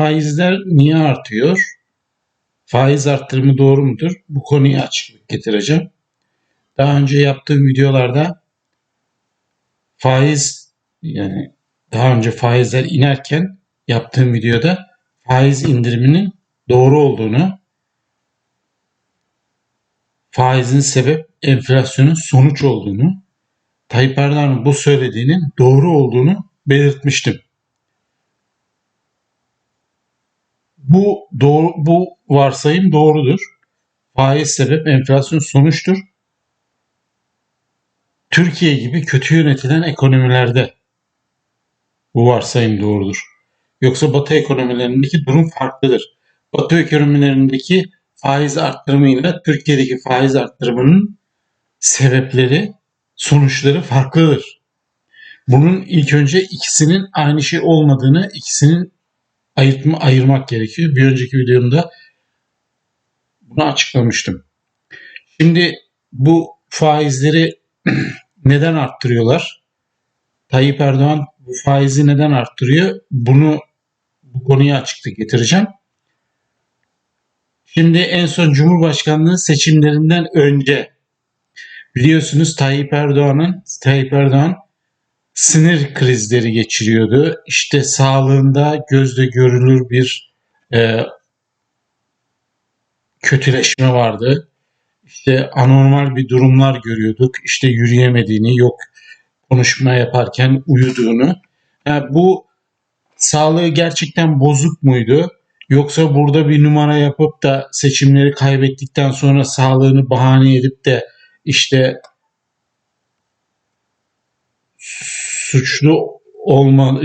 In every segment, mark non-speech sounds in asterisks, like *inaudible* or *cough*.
faizler niye artıyor? Faiz arttırımı doğru mudur? Bu konuya açıklık getireceğim. Daha önce yaptığım videolarda faiz yani daha önce faizler inerken yaptığım videoda faiz indiriminin doğru olduğunu, faizin sebep enflasyonun sonuç olduğunu, Tayyip Erdoğan'ın bu söylediğinin doğru olduğunu belirtmiştim. Bu doğru, bu varsayım doğrudur. Faiz sebep enflasyon sonuçtur. Türkiye gibi kötü yönetilen ekonomilerde bu varsayım doğrudur. Yoksa Batı ekonomilerindeki durum farklıdır. Batı ekonomilerindeki faiz arttırımıyla Türkiye'deki faiz arttırımının sebepleri, sonuçları farklıdır. Bunun ilk önce ikisinin aynı şey olmadığını, ikisinin ayırtma, ayırmak gerekiyor. Bir önceki videomda bunu açıklamıştım. Şimdi bu faizleri *clears throat* neden arttırıyorlar? Tayyip Erdoğan bu faizi neden arttırıyor? Bunu bu konuya açıklık getireceğim. Şimdi en son Cumhurbaşkanlığı seçimlerinden önce biliyorsunuz Tayyip Erdoğan'ın Tayyip Erdoğan sinir krizleri geçiriyordu. İşte sağlığında gözle görülür bir e, kötüleşme vardı. İşte anormal bir durumlar görüyorduk. İşte yürüyemediğini, yok konuşma yaparken uyuduğunu. Yani bu sağlığı gerçekten bozuk muydu? Yoksa burada bir numara yapıp da seçimleri kaybettikten sonra sağlığını bahane edip de işte suçlu olma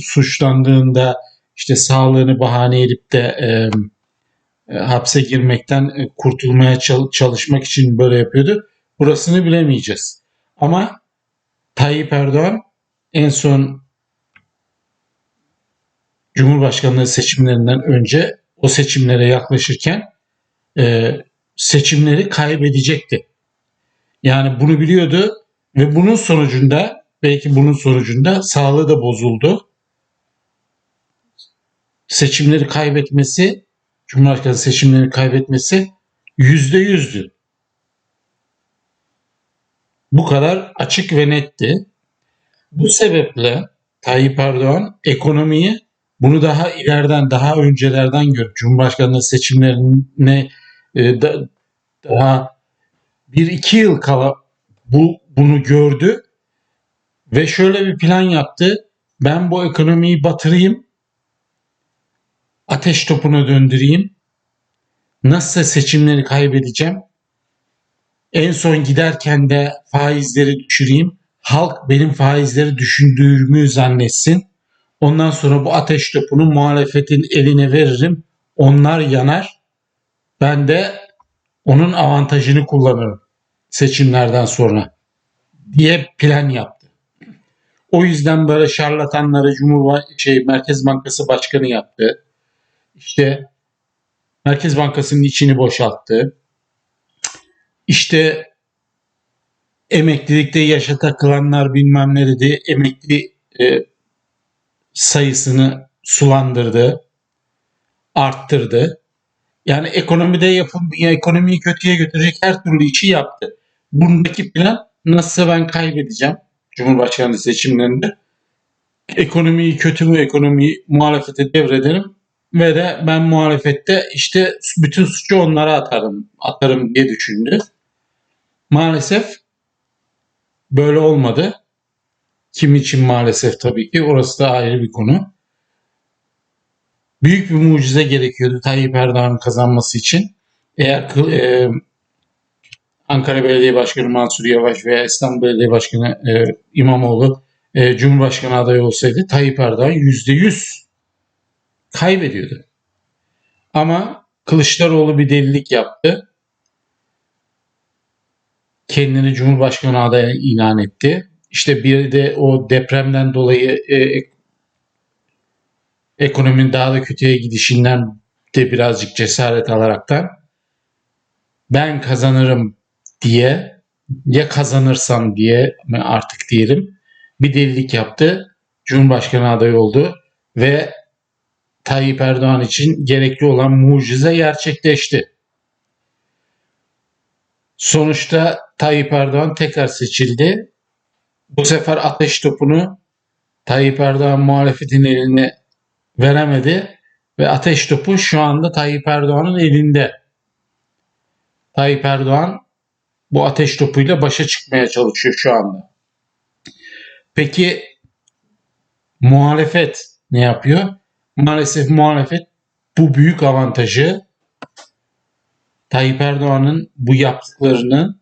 suçlandığında işte sağlığını bahane edip de e, hapse girmekten e, kurtulmaya çalışmak için böyle yapıyordu. Burasını bilemeyeceğiz. Ama Tayyip Erdoğan en son Cumhurbaşkanlığı seçimlerinden önce o seçimlere yaklaşırken e, seçimleri kaybedecekti. Yani bunu biliyordu ve bunun sonucunda belki bunun sonucunda sağlığı da bozuldu. Seçimleri kaybetmesi, Cumhurbaşkanı seçimlerini kaybetmesi yüzde yüzdü. Bu kadar açık ve netti. Bu sebeple Tayyip Erdoğan ekonomiyi bunu daha ileriden, daha öncelerden gör. Cumhurbaşkanlığı seçimlerine e, da, daha bir iki yıl kala bu bunu gördü ve şöyle bir plan yaptı. Ben bu ekonomiyi batırayım, ateş topuna döndüreyim. Nasılsa seçimleri kaybedeceğim. En son giderken de faizleri düşüreyim. Halk benim faizleri düşündüğümü zannetsin. Ondan sonra bu ateş topunu muhalefetin eline veririm. Onlar yanar. Ben de onun avantajını kullanırım seçimlerden sonra diye plan yaptı. O yüzden böyle şarlatanları Cumhurbaş şey Merkez Bankası Başkanı yaptı. İşte Merkez Bankası'nın içini boşalttı. İşte emeklilikte yaşa takılanlar bilmem ne dedi. Emekli e, sayısını sulandırdı, arttırdı. Yani ekonomide yapım, ekonomiyi kötüye götürecek her türlü işi yaptı. Bundaki plan nasılsa ben kaybedeceğim Cumhurbaşkanlığı seçimlerinde. Ekonomiyi kötü mü ekonomiyi muhalefete devrederim ve de ben muhalefette işte bütün suçu onlara atarım, atarım diye düşündü. Maalesef böyle olmadı. Kim için maalesef tabii ki orası da ayrı bir konu. Büyük bir mucize gerekiyordu Tayyip Erdoğan'ın kazanması için. Eğer e, Ankara Belediye Başkanı Mansur Yavaş veya İstanbul Belediye Başkanı e, İmamoğlu e, Cumhurbaşkanı adayı olsaydı Tayyip Erdoğan %100 kaybediyordu. Ama Kılıçdaroğlu bir delilik yaptı. Kendini Cumhurbaşkanı adayı ilan etti. İşte bir de o depremden dolayı e, ekonominin daha da kötüye gidişinden de birazcık cesaret alaraktan ben kazanırım diye ya kazanırsam diye artık diyelim bir delilik yaptı. Cumhurbaşkanı adayı oldu ve Tayyip Erdoğan için gerekli olan mucize gerçekleşti. Sonuçta Tayyip Erdoğan tekrar seçildi. Bu sefer ateş topunu Tayyip Erdoğan muhalefetin eline veremedi ve ateş topu şu anda Tayyip Erdoğan'ın elinde. Tayyip Erdoğan bu ateş topuyla başa çıkmaya çalışıyor şu anda. Peki muhalefet ne yapıyor? Maalesef muhalefet bu büyük avantajı Tayyip Erdoğan'ın bu yaptıklarını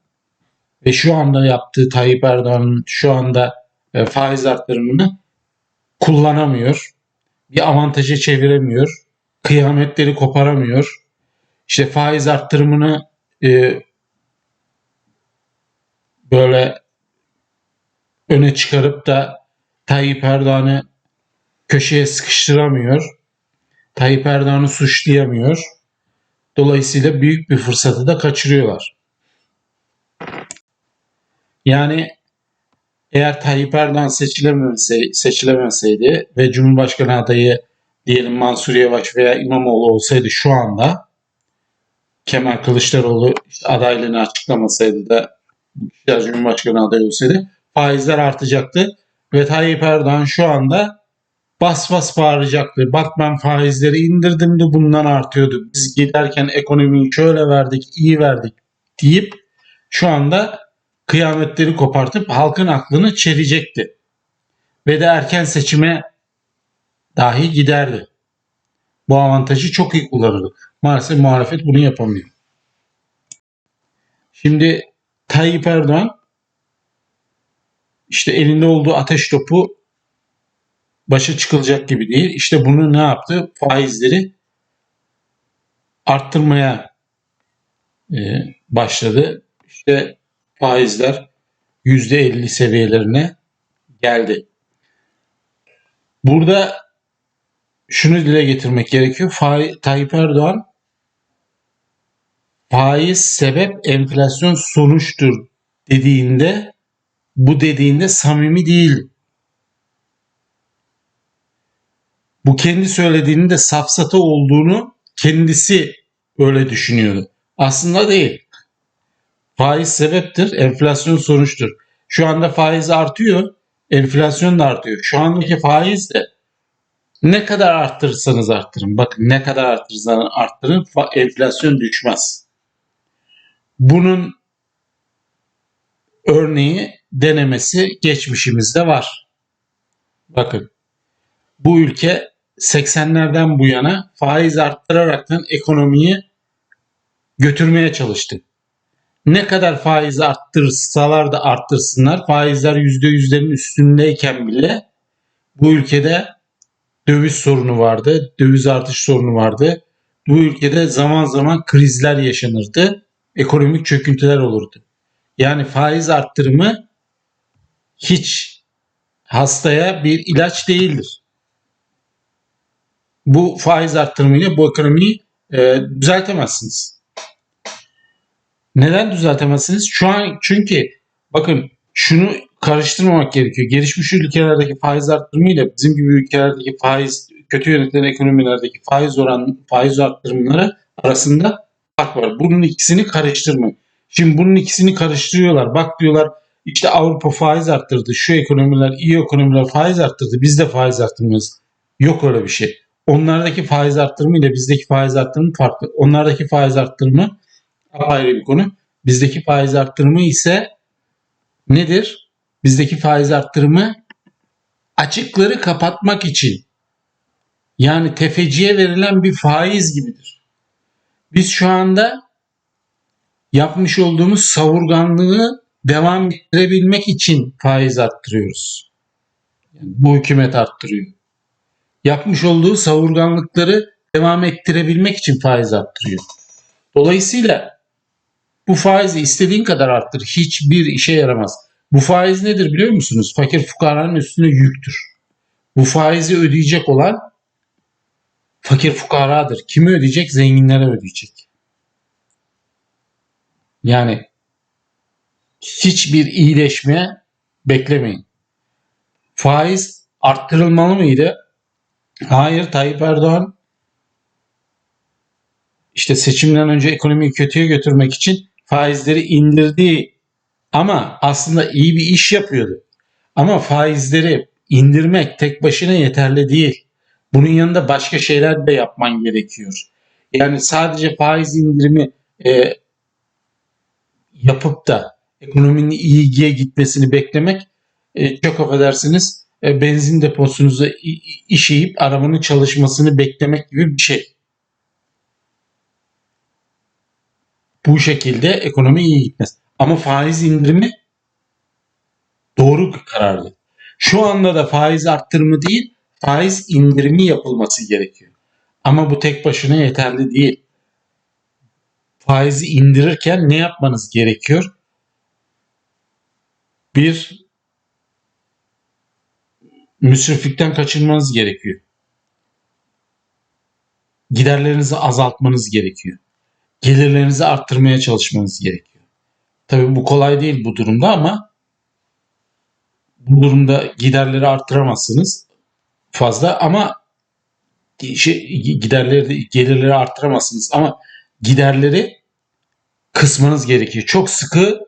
ve şu anda yaptığı Tayyip Erdoğan'ın şu anda e, faiz arttırımını kullanamıyor. Bir avantaja çeviremiyor. Kıyametleri koparamıyor. İşte faiz arttırımını e, böyle öne çıkarıp da Tayyip Erdoğan'ı köşeye sıkıştıramıyor. Tayyip Erdoğan'ı suçlayamıyor. Dolayısıyla büyük bir fırsatı da kaçırıyorlar. Yani eğer Tayyip Erdoğan seçilememeseydi, seçilemeseydi ve Cumhurbaşkanı adayı diyelim Mansur Yavaş veya İmamoğlu olsaydı şu anda Kemal Kılıçdaroğlu adaylığını açıklamasaydı da kişiler Cumhurbaşkanı adayı olsaydı faizler artacaktı ve Tayyip Erdoğan şu anda bas bas bağıracaktı. Bak ben faizleri indirdim de bundan artıyordu. Biz giderken ekonomiyi şöyle verdik, iyi verdik deyip şu anda kıyametleri kopartıp halkın aklını çelecekti. Ve de erken seçime dahi giderdi. Bu avantajı çok iyi kullanırdı. Maalesef muhalefet bunu yapamıyor. Şimdi Tayyip Erdoğan işte elinde olduğu ateş topu başa çıkılacak gibi değil. İşte bunu ne yaptı? Faizleri arttırmaya e, başladı. İşte faizler %50 seviyelerine geldi. Burada şunu dile getirmek gerekiyor. Fa Tayyip Erdoğan faiz sebep enflasyon sonuçtur dediğinde bu dediğinde samimi değil. Bu kendi söylediğinin de safsata olduğunu kendisi öyle düşünüyordu. Aslında değil. Faiz sebeptir, enflasyon sonuçtur. Şu anda faiz artıyor, enflasyon da artıyor. Şu andaki faiz de ne kadar arttırırsanız arttırın. Bakın ne kadar arttırırsanız arttırın enflasyon düşmez. Bunun örneği denemesi geçmişimizde var. Bakın bu ülke 80'lerden bu yana faiz arttıraraktan ekonomiyi götürmeye çalıştı. Ne kadar faiz arttırsalar da arttırsınlar faizler %100'lerin üstündeyken bile bu ülkede döviz sorunu vardı, döviz artış sorunu vardı. Bu ülkede zaman zaman krizler yaşanırdı, ekonomik çöküntüler olurdu. Yani faiz arttırımı hiç hastaya bir ilaç değildir. Bu faiz arttırımıyla bu ekonomiyi e, düzeltemezsiniz. Neden düzeltemezsiniz? Şu an çünkü bakın şunu karıştırmamak gerekiyor. Gelişmiş ülkelerdeki faiz arttırımıyla bizim gibi ülkelerdeki faiz kötü yönetilen ekonomilerdeki faiz oran faiz arttırımları arasında fark var. Bunun ikisini karıştırmayın. Şimdi bunun ikisini karıştırıyorlar. Bak diyorlar işte Avrupa faiz arttırdı. Şu ekonomiler iyi ekonomiler faiz arttırdı. Biz de faiz arttırmıyoruz. Yok öyle bir şey. Onlardaki faiz arttırımı ile bizdeki faiz arttırımı farklı. Onlardaki faiz arttırımı ayrı bir konu. Bizdeki faiz arttırımı ise nedir? Bizdeki faiz arttırımı açıkları kapatmak için yani tefeciye verilen bir faiz gibidir. Biz şu anda yapmış olduğumuz savurganlığı devam ettirebilmek için faiz arttırıyoruz. Yani bu hükümet arttırıyor. Yapmış olduğu savurganlıkları devam ettirebilmek için faiz arttırıyor. Dolayısıyla bu faizi istediğin kadar arttır. Hiçbir işe yaramaz. Bu faiz nedir biliyor musunuz? Fakir fukaranın üstüne yüktür. Bu faizi ödeyecek olan fakir fukaradır. Kimi ödeyecek? Zenginlere ödeyecek. Yani hiçbir iyileşme beklemeyin. Faiz arttırılmalı mıydı? Hayır Tayyip Erdoğan işte seçimden önce ekonomiyi kötüye götürmek için faizleri indirdiği ama aslında iyi bir iş yapıyordu. Ama faizleri indirmek tek başına yeterli değil. Bunun yanında başka şeyler de yapman gerekiyor. Yani sadece faiz indirimi e, yapıp da ekonominin iyiye gitmesini beklemek e, çok affedersiniz e, benzin i- işeyip arabanın çalışmasını beklemek gibi bir şey. Bu şekilde ekonomi iyi gitmez. Ama faiz indirimi doğru karardı. Şu anda da faiz arttırımı değil, faiz indirimi yapılması gerekiyor. Ama bu tek başına yeterli değil. Faizi indirirken ne yapmanız gerekiyor? Bir, müsriflikten kaçınmanız gerekiyor. Giderlerinizi azaltmanız gerekiyor. Gelirlerinizi arttırmaya çalışmanız gerekiyor. Tabii bu kolay değil bu durumda ama bu durumda giderleri arttıramazsınız fazla ama şey, giderleri gelirleri arttıramazsınız ama giderleri kısmanız gerekiyor. Çok sıkı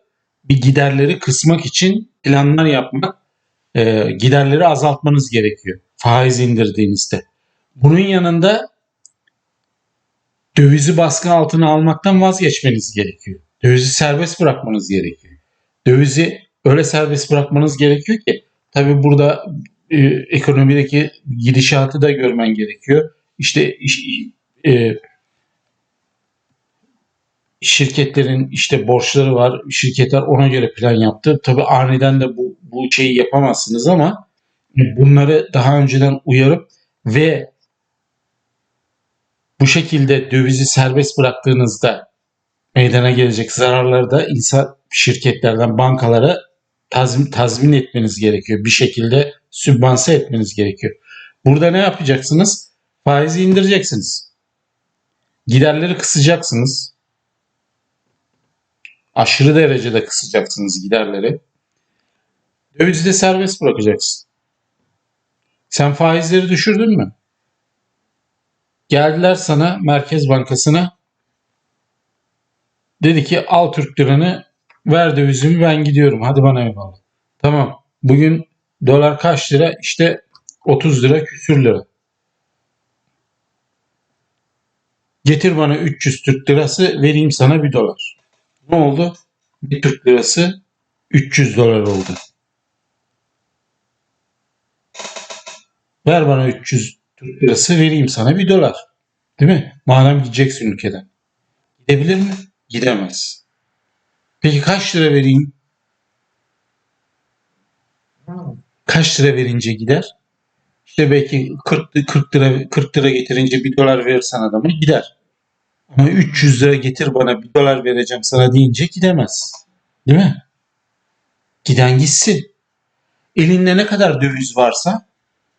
bir giderleri kısmak için planlar yapmak, e, giderleri azaltmanız gerekiyor. Faiz indirdiğinizde. Bunun yanında dövizi baskı altına almaktan vazgeçmeniz gerekiyor. Dövizi serbest bırakmanız gerekiyor. Dövizi öyle serbest bırakmanız gerekiyor ki tabii burada e, ekonomideki gidişatı da görmen gerekiyor. İşte iş- e, şirketlerin işte borçları var. Şirketler ona göre plan yaptı. Tabii aniden de bu, bu şeyi yapamazsınız ama bunları daha önceden uyarıp ve bu şekilde dövizi serbest bıraktığınızda meydana gelecek zararları da insan şirketlerden bankalara tazmin, tazmin etmeniz gerekiyor. Bir şekilde sübvanse etmeniz gerekiyor. Burada ne yapacaksınız? Faizi indireceksiniz. Giderleri kısacaksınız. Aşırı derecede kısacaksınız giderleri. Dövizi de serbest bırakacaksın. Sen faizleri düşürdün mü? Geldiler sana Merkez Bankası'na. Dedi ki al Türk liranı ver dövizimi ben gidiyorum. Hadi bana eyvallah. Tamam. Bugün dolar kaç lira? İşte 30 lira küsür lira. Getir bana 300 Türk lirası vereyim sana 1 dolar. Ne oldu? Bir Türk lirası 300 dolar oldu. Ver bana 300 Türk lirası vereyim sana 1 dolar. Değil mi? Madem gideceksin ülkeden. Gidebilir mi? Gidemez. Peki kaç lira vereyim? Kaç lira verince gider? İşte belki 40, 40 lira 40 lira getirince 1 dolar verirsen adamı gider. Ama 300 lira getir bana 1 dolar vereceğim sana deyince gidemez. Değil mi? Giden gitsin. Elinde ne kadar döviz varsa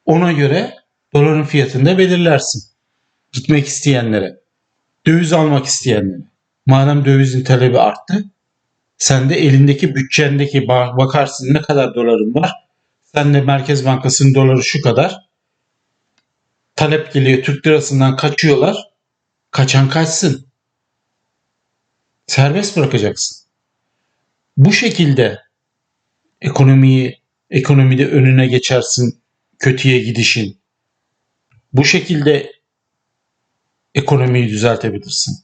ona göre doların fiyatını da belirlersin. Gitmek isteyenlere. Döviz almak isteyenlere. Madem dövizin talebi arttı sen de elindeki bütçendeki ba- bakarsın ne kadar doların var. Sen de Merkez Bankası'nın doları şu kadar. Talep geliyor Türk lirasından kaçıyorlar. Kaçan kaçsın. Serbest bırakacaksın. Bu şekilde ekonomiyi ekonomide önüne geçersin kötüye gidişin. Bu şekilde ekonomiyi düzeltebilirsin.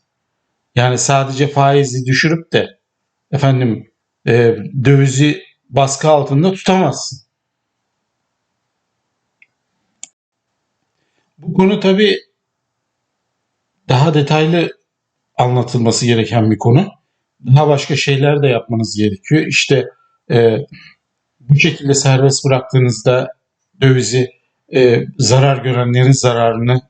Yani sadece faizi düşürüp de efendim e, dövizi baskı altında tutamazsın. Bu konu tabii daha detaylı anlatılması gereken bir konu. Daha başka şeyler de yapmanız gerekiyor. İşte e, bu şekilde serbest bıraktığınızda dövizi e, zarar görenlerin zararını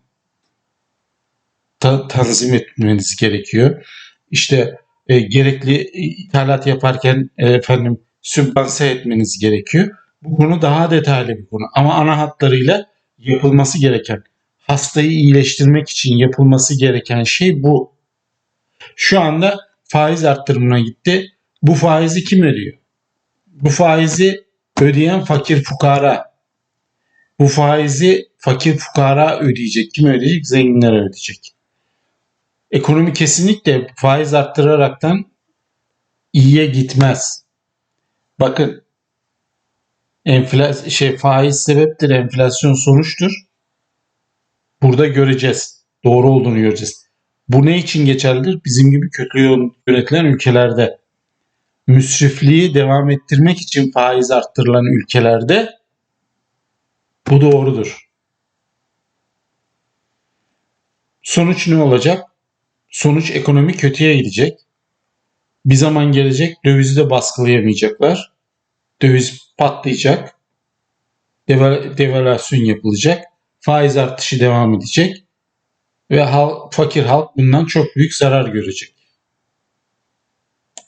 ta- tanzim etmeniz gerekiyor. İşte e, gerekli ithalat yaparken e, efendim sübvanse etmeniz gerekiyor. Bu konu daha detaylı bir konu ama ana hatlarıyla yapılması gereken hastayı iyileştirmek için yapılması gereken şey bu. Şu anda faiz arttırımına gitti. Bu faizi kim ödüyor? Bu faizi ödeyen fakir fukara. Bu faizi fakir fukara ödeyecek. Kim ödeyecek? Zenginler ödeyecek. Ekonomi kesinlikle faiz arttıraraktan iyiye gitmez. Bakın enflasyon şey faiz sebeptir, enflasyon sonuçtur. Burada göreceğiz. Doğru olduğunu göreceğiz. Bu ne için geçerlidir? Bizim gibi kötü yönetilen ülkelerde. Müsrifliği devam ettirmek için faiz arttırılan ülkelerde bu doğrudur. Sonuç ne olacak? Sonuç ekonomi kötüye gidecek. Bir zaman gelecek dövizi de baskılayamayacaklar. Döviz patlayacak. Deval- devalüasyon yapılacak. Faiz artışı devam edecek. Ve halk, fakir halk bundan çok büyük zarar görecek.